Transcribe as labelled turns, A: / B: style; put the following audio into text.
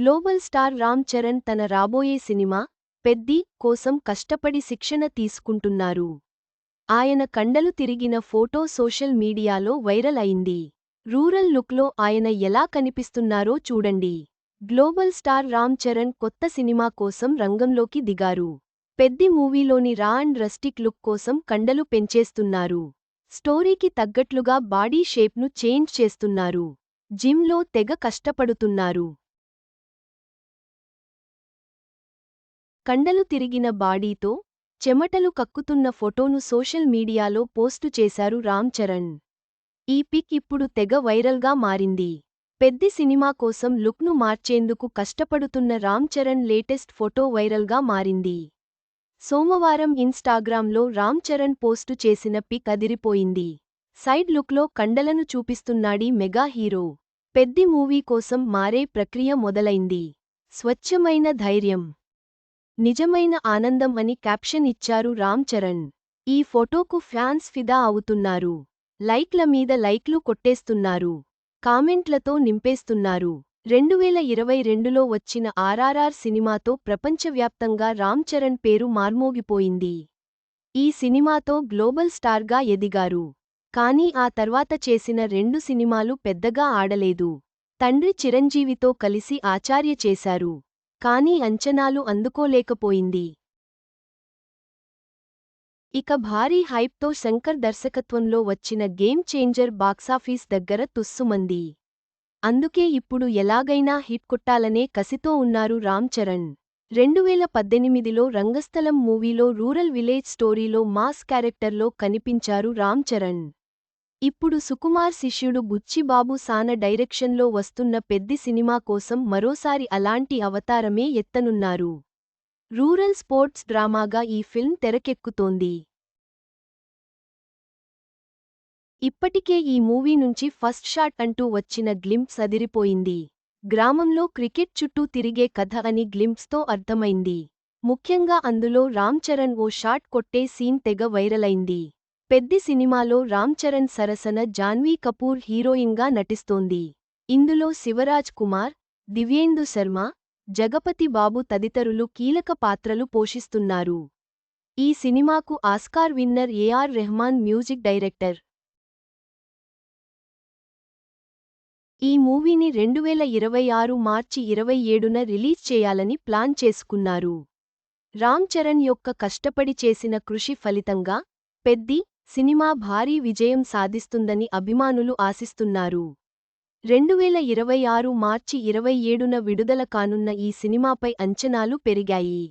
A: Global star Ram Charan తన రాబోయే cinema Peddi కోసం కష్టపడి శిక్షణ తీసుకుంటున్నారు. ఆయన కండలు తిరిగిన ఫోటో సోషల్ మీడియాలో వైరల్ అయింది. రూరల్ లుక్లో ఆయన ఎలా కనిపిస్తున్నారో చూడండి. గ్లోబల్ స్టార్ రామ్ చరణ్ కొత్త సినిమా కోసం రంగంలోకి దిగారు. పెద్ది మూవీలోని రా అండ్ రస్టిక్ లుక్ కోసం కండలు పెంచేస్తున్నారు. స్టోరీకి తగ్గట్లుగా బాడీ షేప్ను చేంజ్ చేస్తున్నారు. జిమ్లో తెగ కష్టపడుతున్నారు. కండలు తిరిగిన బాడీతో చెమటలు కక్కుతున్న ఫోటోను సోషల్ మీడియాలో పోస్టు చేశారు రామ్ చరణ్. ఈ పిక్ ఇప్పుడు తెగ వైరల్గా మారింది. పెద్ది సినిమా కోసం లుక్ను మార్చేందుకు కష్టపడుతున్న రామ్ చరణ్ లేటెస్ట్ ఫోటో వైరల్గా మారింది. సోమవారం ఇన్స్టాగ్రామ్లో రామ్ చరణ్ పోస్టు చేసిన పిక్ అదిరిపోయింది. సైడ్ లుక్లో కండలను చూపిస్తున్నాడీ మెగా హీరో. పెద్ది మూవీ కోసం మారే ప్రక్రియ మొదలైంది. స్వచ్ఛమైన ధైర్యం. నిజమైన ఆనందం అని క్యాప్షన్ ఇచ్చారు రామ్ చరణ్. ఈ ఫోటోకు ఫ్యాన్స్ ఫిదా అవుతున్నారు. లైక్ల మీద లైక్లు కొట్టేస్తున్నారు. కామెంట్లతో నింపేస్తున్నారు. రెండువేల ఇరవై రెండులో వచ్చిన ఆర్ఆర్ఆర్ సినిమాతో ప్రపంచవ్యాప్తంగా రామ్ చరణ్ పేరు మార్మోగిపోయింది. ఈ సినిమాతో గ్లోబల్ స్టార్గా ఎదిగారు. కానీ ఆ తర్వాత చేసిన రెండు సినిమాలు పెద్దగా ఆడలేదు. తండ్రి చిరంజీవితో కలిసి ఆచార్య చేశారు. కానీ అంచనాలు అందుకోలేకపోయింది. ఇక భారీ హైప్తో శంకర్ దర్శకత్వంలో వచ్చిన గేమ్ చేంజర్ బాక్సాఫీస్ దగ్గర తుస్సుమంది. అందుకే ఇప్పుడు ఎలాగైనా హిట్ కొట్టాలనే కసితో ఉన్నారు రామ్ చరణ్. రెండువేల పద్దెనిమిదిలో రంగస్థలం మూవీలో రూరల్ విలేజ్ స్టోరీలో మాస్ క్యారెక్టర్లో కనిపించారు రామ్ చరణ్. ఇప్పుడు సుకుమార్ శిష్యుడు బుచ్చిబాబు సాన డైరెక్షన్లో వస్తున్న పెద్ది సినిమా కోసం మరోసారి అలాంటి అవతారమే ఎత్తనున్నారు. రూరల్ స్పోర్ట్స్ డ్రామాగా ఈ ఫిల్మ్ తెరకెక్కుతోంది. ఇప్పటికే ఈ మూవీ నుంచి ఫస్ట్ షాట్ అంటూ వచ్చిన గ్లింప్స్ అదిరిపోయింది. గ్రామంలో క్రికెట్ చుట్టూ తిరిగే కథ అని గ్లింప్స్తో అర్థమైంది. ముఖ్యంగా అందులో రామ్ చరణ్ ఓ షాట్ కొట్టే సీన్ తెగ వైరలైంది. పెద్ది సినిమాలో రామ్ చరణ్ సరసన జాన్వీ కపూర్ హీరోయిన్గా నటిస్తోంది. ఇందులో శివరాజ్ కుమార్ దివ్యేందు శర్మ జగపతి బాబు తదితరులు కీలక పాత్రలు పోషిస్తున్నారు. ఈ సినిమాకు Oscar winner A R Rahman music director. ఈ మూవీని రెండువేల ఇరవై ఆరు మార్చి ఇరవై ఏడున రిలీజ్ చేయాలని ప్లాన్ చేసుకున్నారు. రామ్ చరణ్ యొక్క కష్టపడి చేసిన కృషి ఫలితంగా పెద్ది సినిమా భారీ విజయం సాధిస్తుందని అభిమానులు ఆశిస్తున్నారు. రెండువేల ఇరవై ఆరు మార్చి ఇరవై ఏడున విడుదల కానున్న ఈ సినిమాపై అంచనాలు పెరిగాయి.